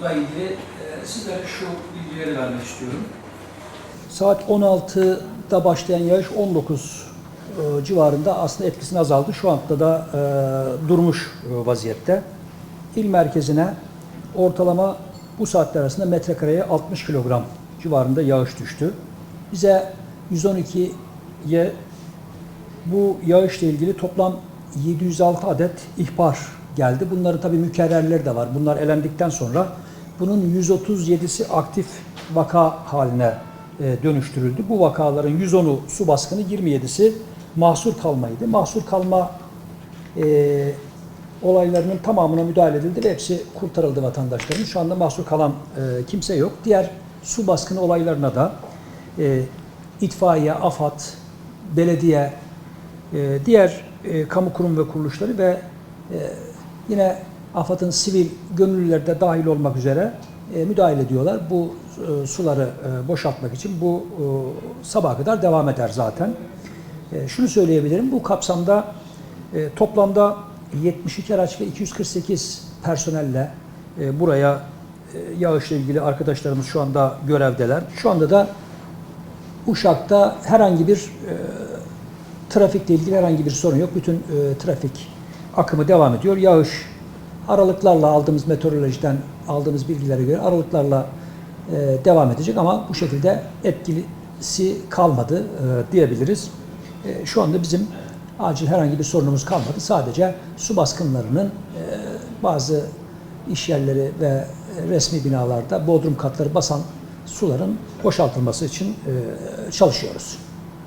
ilgili e, sizlere şu bilgileri vermek istiyorum. Saat 16'da başlayan yağış 19 e, civarında aslında etkisini azaldı. Şu anda da e, durmuş vaziyette. İl merkezine ortalama bu saatler arasında metrekareye 60 kilogram civarında yağış düştü. Bize 112'ye bu yağışla ilgili toplam 706 adet ihbar geldi. Bunların tabii mükerrerleri de var. Bunlar elendikten sonra bunun 137'si aktif vaka haline e, dönüştürüldü. Bu vakaların 110'u su baskını, 27'si mahsur kalmaydı. Mahsur kalma e, olaylarının tamamına müdahale edildi ve hepsi kurtarıldı vatandaşların. Şu anda mahsur kalan e, kimse yok. Diğer su baskını olaylarına da e, itfaiye, AFAD, belediye, e, diğer e, kamu kurum ve kuruluşları ve e, yine AFAD'ın sivil gönüllüleri de dahil olmak üzere e, müdahale ediyorlar. Bu e, suları e, boşaltmak için bu e, sabaha kadar devam eder zaten. E, şunu söyleyebilirim, bu kapsamda e, toplamda 72 araç ve 248 personelle e, buraya e, yağışla ilgili arkadaşlarımız şu anda görevdeler. Şu anda da Uşak'ta herhangi bir e, trafikle ilgili herhangi bir sorun yok. Bütün e, trafik akımı devam ediyor. Yağış aralıklarla aldığımız meteorolojiden aldığımız bilgilere göre aralıklarla e, devam edecek ama bu şekilde etkisi kalmadı e, diyebiliriz. E, şu anda bizim acil herhangi bir sorunumuz kalmadı. Sadece su baskınlarının e, bazı iş yerleri ve e, resmi binalarda bodrum katları basan suların boşaltılması için e, çalışıyoruz.